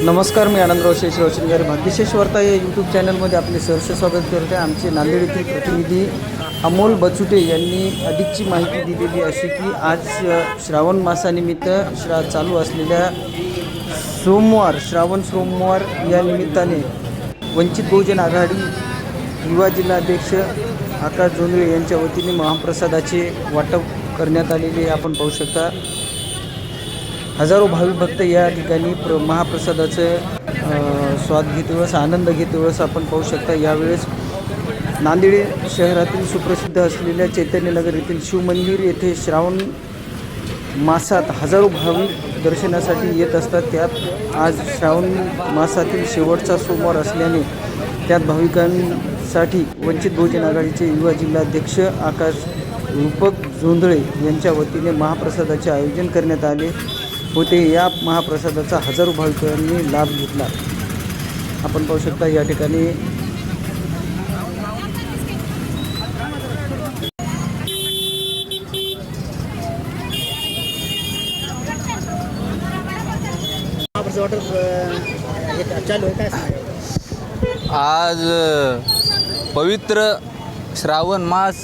नमस्कार मी आनंदराव शेषराव शिंगारे भाग्यशेष वार्ता या यूट्यूब चॅनलमध्ये आपले सहर्ष स्वागत करते. आमचे नांदेड येथील प्रतिनिधी अमोल बचुटे यांनी अधिकची माहिती दिलेली अशी की आज श्रावण मासानिमित्त श्रा चालू असलेल्या सोमवार श्रावण सोमवार या निमित्ताने वंचित बहुजन आघाडी युवा जिल्हाध्यक्ष आकाश जोंधळे यांच्या वतीने महाप्रसादाचे वाटप करण्यात आलेले आपण पाहू शकता. हजारो भाविक भक्त या ठिकाणी प्र महाप्रसादाचं स्वाद घेते वेळेस आनंद घेते वेळेस आपण पाहू शकता. यावेळेस नांदेड शहरातील सुप्रसिद्ध असलेल्या चैतन्यनगर येथील शिवमंदिर येथे श्रावण मासात हजारो भाविक दर्शनासाठी येत असतात. त्यात आज श्रावण मासातील शेवटचा सोमवार असल्याने त्यात भाविकांसाठी वंचित बहुजन आघाडीचे युवा जिल्हाध्यक्ष आकाश रूपक जोंधळे यांच्या वतीने महाप्रसादाचे आयोजन करण्यात आले. होते या महाप्रसादाचा हजारो भाविकांनी लाभ घेतला. आपण पाहू शकता या ठिकाणी आज पवित्र श्रावण मास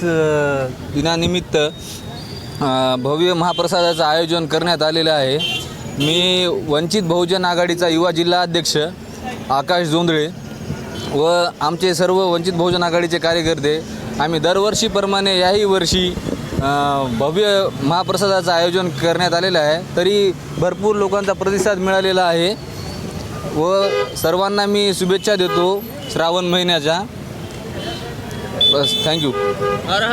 दिनानिमित्त भव्य महाप्रसादाचं आयोजन करण्यात आलेलं आहे. मी वंचित बहुजन आघाडीचा युवा जिल्हा अध्यक्ष आकाश जोंधळे व आमचे सर्व वंचित बहुजन आघाडीचे कार्यकर्ते आम्ही दरवर्षीप्रमाणे याही वर्षी भव्य महाप्रसादाचं आयोजन करण्यात आलेलं आहे. तरी भरपूर लोकांचा प्रतिसाद मिळालेला आहे व सर्वांना मी शुभेच्छा देतो श्रावण महिन्याच्या. बस थँक्यू